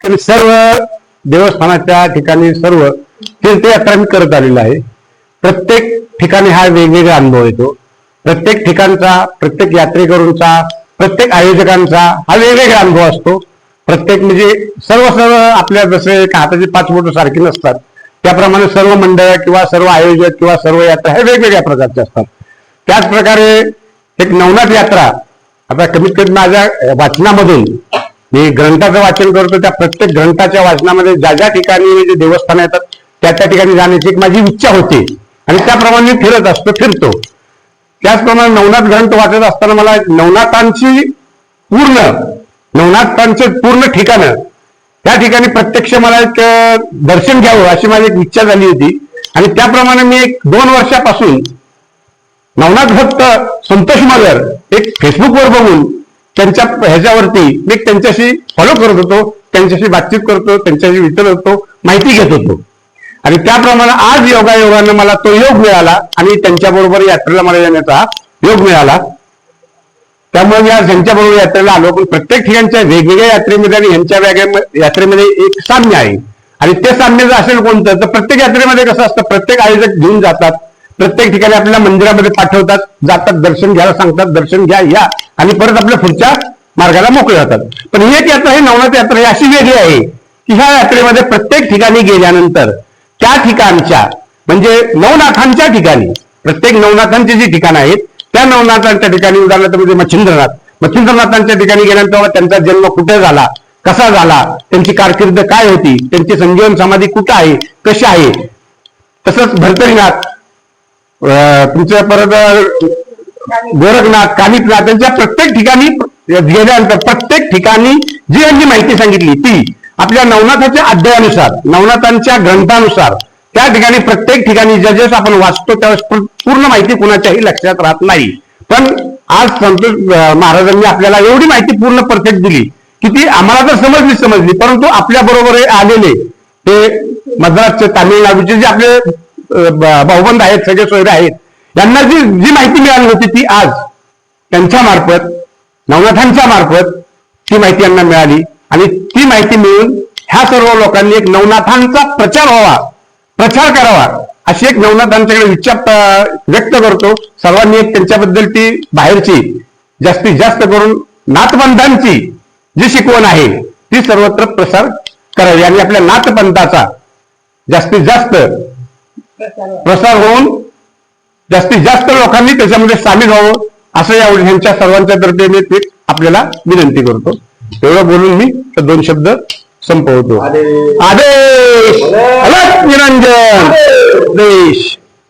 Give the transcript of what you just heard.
तर सर्व देवस्थानाच्या ठिकाणी सर्व तीर्थयात्रा मी करत आलेलो आहे. प्रत्येक ठिकाणी हा वेगवेगळा अनुभव येतो. प्रत्येक ठिकाणचा प्रत्येक यात्रेकरूंचा प्रत्येक आयोजकांचा हा वेगवेगळा अनुभव असतो. प्रत्येक म्हणजे सर्व सर्व आपल्या जसे हाताची पाच बोट सारखी नसतात. त्याप्रमाणे सर्व मंडळ किंवा सर्व आयोजक किंवा सर्व यात्रा हे वेगवेगळ्या प्रकारचे असतात. त्याच प्रकारे एक नवनाथ यात्रा आता कमीत कमी माझ्या वाचनामधून मी ग्रंथाचं वाचन करतो त्या प्रत्येक ग्रंथाच्या वाचनामध्ये ज्या ज्या ठिकाणी म्हणजे देवस्थान येतात त्या त्या ठिकाणी जाण्याची एक माझी इच्छा होती. आणि त्याप्रमाणे मी फिरत असतो फिरतो. त्याचप्रमाणे नवनाथ ग्रंथ वाचत असताना मला नवनाथांची पूर्ण नवनाथांचे पूर्ण ठिकाणं त्या ठिकाणी प्रत्यक्ष मला एक दर्शन घ्यावं अशी माझी एक इच्छा झाली होती. आणि त्याप्रमाणे मी एक दोन वर्षापासून नवनाथ भक्त संतोष मगर एक फेसबुकवर बघून त्यांच्या ह्याच्यावरती मी त्यांच्याशी फॉलो करत होतो त्यांच्याशी बातचीत करतो त्यांच्याशी विचारत होतो माहिती घेत होतो. आणि त्याप्रमाणे आज योगायोगानं मला तो योग मिळाला आणि त्यांच्याबरोबर यात्रेला मला येण्याचा योग मिळाला. त्यामुळे मी आज यांच्याबरोबर यात्रेला आलो पण प्रत्येक ठिकाणच्या वेगवेगळ्या यात्रेमध्ये आणि यांच्या वेगळ्या यात्रेमध्ये एक साम्य आहे. आणि ते साम्य जर असेल कोणतं तर प्रत्येक यात्रेमध्ये कसं असतं प्रत्येक आयोजक घेऊन जातात. प्रत्येक ठिकाणी आपल्याला मंदिरामध्ये पाठवतात जातात दर्शन घ्यायला सांगतात दर्शन घ्या या. आणि परत आपल्या पुढच्या मार्गाला मोकळे जातात पण ही एक यात्रा ही नवनाथ यात्रा ही अशी वेगळी आहे की ह्या यात्रेमध्ये प्रत्येक ठिकाणी गेल्यानंतर त्या ठिकाणच्या म्हणजे नवनाथांच्या ठिकाणी प्रत्येक नवनाथांची जी ठिकाणं आहेत त्या नवनाथांच्या ठिकाणी उदाहरणार्थ म्हणजे मच्छिंद्रनाथ. मच्छिंद्रनाथांच्या ठिकाणी गेल्यानंतर त्यांचा जन्म कुठे झाला कसा झाला त्यांची कारकीर्द काय होती त्यांची संजीवन समाधी कुठं आहे कशी आहे? तसंच भरतरीनाथ अं, तुमचं परत गोरखनाथ कालिकनाथ यांच्या प्रत्येक ठिकाणी गेल्यानंतर प्रत्येक ठिकाणी जी यांनी माहिती सांगितली ती आपल्या नवनाथाच्या अध्यायानुसार नवनाथांच्या ग्रंथानुसार त्या ठिकाणी प्रत्येक ठिकाणी जजेस आपण वाचतो त्यावेळेस पूर्ण- माहिती कुणाच्याही लक्षात राहत नाही. पण आज संतोष महाराजांनी आपल्याला एवढी माहिती पूर्ण परफेक्ट दिली की ती आम्हाला तर समजली समजली परंतु आपल्या बरोबर आलेले ते मद्रासचे तामिळनाडूचे जे आपले अं, भाऊबंद आहेत सगळे सोयरे आहेत त्यांना जी जी माहिती मिळाली होती ती आज त्यांच्या मार्फत नवनाथांच्या मार्फत ती माहिती यांना मिळाली. आणि ती माहिती मिळून ह्या सर्व लोकांनी एक नवनाथांचा प्रचार व्हावा प्रचार करावा अशी एक नवनाथांच्याकडे इच्छा व्यक्त करतो. सर्वांनी एक त्यांच्याबद्दल ती बाहेरची जास्तीत जास्त करून नाथपंथांची जी शिकवण आहे ती सर्वत्र प्रसार करावी. आणि आपल्या नाथपंथाचा जास्तीत जास्त प्रसार होऊन जास्तीत जास्त लोकांनी त्याच्यामध्ये सामील व्हावं असं या ह्यांच्या सर्वांच्या तर्फे मी ते आपल्याला विनंती करतो. एवढं बोलून मी ते दोन शब्द संपवतो. आदेश. आदेश! अलग निरंजन. देश.